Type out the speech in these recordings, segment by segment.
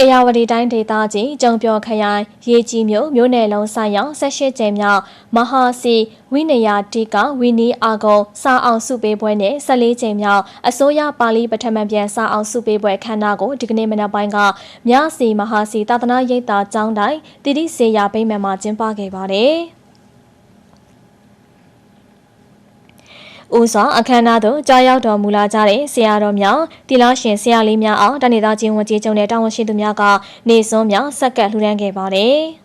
အေယာဝတီတိုင်းဒေသကြီးကျုံပြော်ခရိုင်ရေကြီးမြို့မြို့နယ်လုံးဆိုင်ရာ18ကျင်းမြောက်မဟာစီဝိနယတိကဝီနီအာဂုံစာအောင်စုပေးပွဲနဲ့14ကျင်းမြောက်အစိုးရပါဠိပထမပြန်စာအောင်စုပေးပွဲခမ်းနားကိုဒီကနေ့မနက်ပိုင်းကမြစီမဟာစီသာသနာရိပ်သာကျောင်းတိုင်းတတိစေယာဗိမာန်မှာကျင်းပခဲ့ပါတယ်။ ဦးစွာအခမ်းအနားသို့ကြားရောက်တော်မူလာကြတဲ့ဆရာတော်များတိလာရှင်ဆရာလေးများအောင်တဏိသားချင်းဝန်ကြီးချုပ်နဲ့တာဝန်ရှိသူများက နေစွန်းများဆက်ကပ်လှူဒန်းခဲ့ပါတယ်။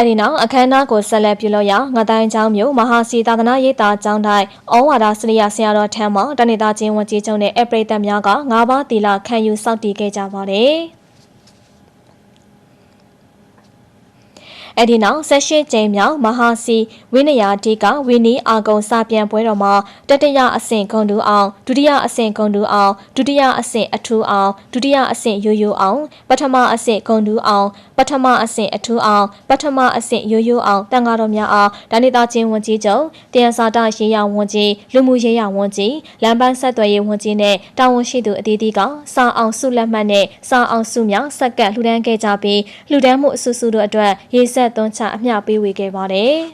အဲဒီနောက်အခမ်းအနားကိုဆက်လက်ပြုလုပ်ရာငတိုင်းကျောင်းမြို့မဟာစီသာသနာရေးတာကျောင်းတိုင်းဩဝါဒစရိယဆရာတော်ထံမှတဏိတာချင်းဝန်ကြီးချုပ်နဲ့အပရိသတ်များက၅ပါးတီလာခံယူစောင့်တည်ခဲ့ကြပါတယ်။ အဲ့ဒီနောက်ဆက်ရှိကျင်းမြောက်မဟာစီဝိနယာဒီကဝီနီအာဂုံစာပြန်ပွဲတော်မှာတတိယအဆင့်ဂုံတူအောင်ဒုတိယအဆင့်ဂုံတူအောင်ဒုတိယအဆင့်အထူးအောင်ဒုတိယအဆင့်ရိုးရိုးအောင်ပထမအဆင့်ဂုံတူအောင်ပထမအဆင့်အထူးအောင်ပထမအဆင့်ရိုးရိုးအောင်တန်ဃာတော်များအားဒါနိတာချင်းဝန်ကြီးချုပ်တရားစာတရေးရဝန်ကြီးလူမှုရေးရဝန်ကြီးလမ်းပန်းဆက်သွယ်ရေးဝန်ကြီးနဲ့တာဝန်ရှိသူအသီးသီးကစာအောင်စုလက်မှတ်နဲ့စာအောင်စုများဆက်ကပ်လှူဒန်းခဲ့ကြပြီးလှူဒန်းမှုအဆူဆူတို့အတွက်ရေးဆက်သွန်းချအမျှပေးဝေခဲ့ပါတယ်။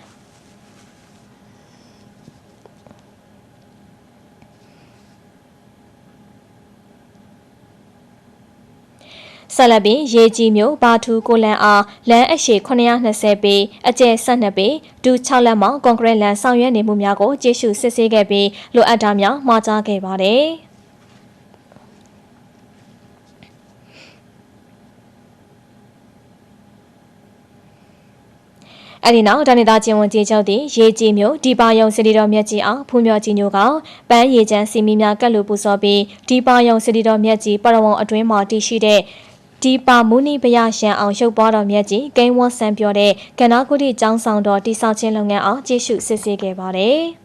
ဆက်လက်ပြီးရေကြီးမျိုးဘာထူကိုလန်အားလမ်းအရှိ920ပေအကျယ်12ပေဒူ6လက်မောင်ကွန်ကရစ်လန်ဆောင်ရွက်နေမှုများကိုကျေးဇူးစစ်ဆေးခဲ့ပြီးလိုအပ်တာများမှာကြားခဲ့ပါတယ်။ အဲ့ဒီနောက်ဒဏိတာကျင်ဝန်ကြီးချုပ်သည်ရေကြီးမျိုးဒီပါယုံစတီတော်မြတ်ကြီးအောင်ဖူးမြော်ကြီးညိုကပန်းရေချမ်းစီမီများကတ်လူပူဇော်ပြီးဒီပါယုံစတီတော်မြတ်ကြီးပရဝုံအတွင်းမှာတည်ရှိတဲ့ဒီပါမူနီဘယရှန်အောင်ရုပ်ပွားတော်မြတ်ကြီးဂိမ်းဝတ်ဆန်ပြောတဲ့ကဏ္ဍကုတိကျောင်းဆောင်တော်တိဆောက်ခြင်းလုပ်ငန်းအောင်ကြည့်ရှုစစ်ဆေးခဲ့ပါတယ်။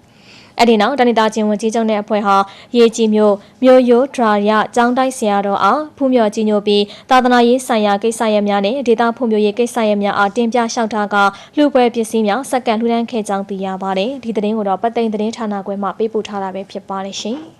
အဲ့ဒီနောက်တဏိတာချင်းဝန်ကြီးချုပ်နဲ့အဖွဲ့ဟာရေကြီးမျိုးမြို့ရိုးဒရာရကျောင်းတိုက်ဆရာတော်အားဖူးမြော်ကြီးညိုပြီးသာသနာရေးဆိုင်ရာကိစ္စရပ်များနဲ့ဒေသဖွံ့ဖြိုးရေးကိစ္စရပ်များအားတင်ပြလျှောက်ထားကလူပွဲပစ္စည်းများစက္ကန့်လှူဒန်းခဲ့ကြောင်းသိရပါတယ်ဒီသတင်းကိုတော့ပတ်သိမ်သတင်းဌာနခွဲမှပေးပို့ထားတာပဲဖြစ်ပါတယ်ရှင်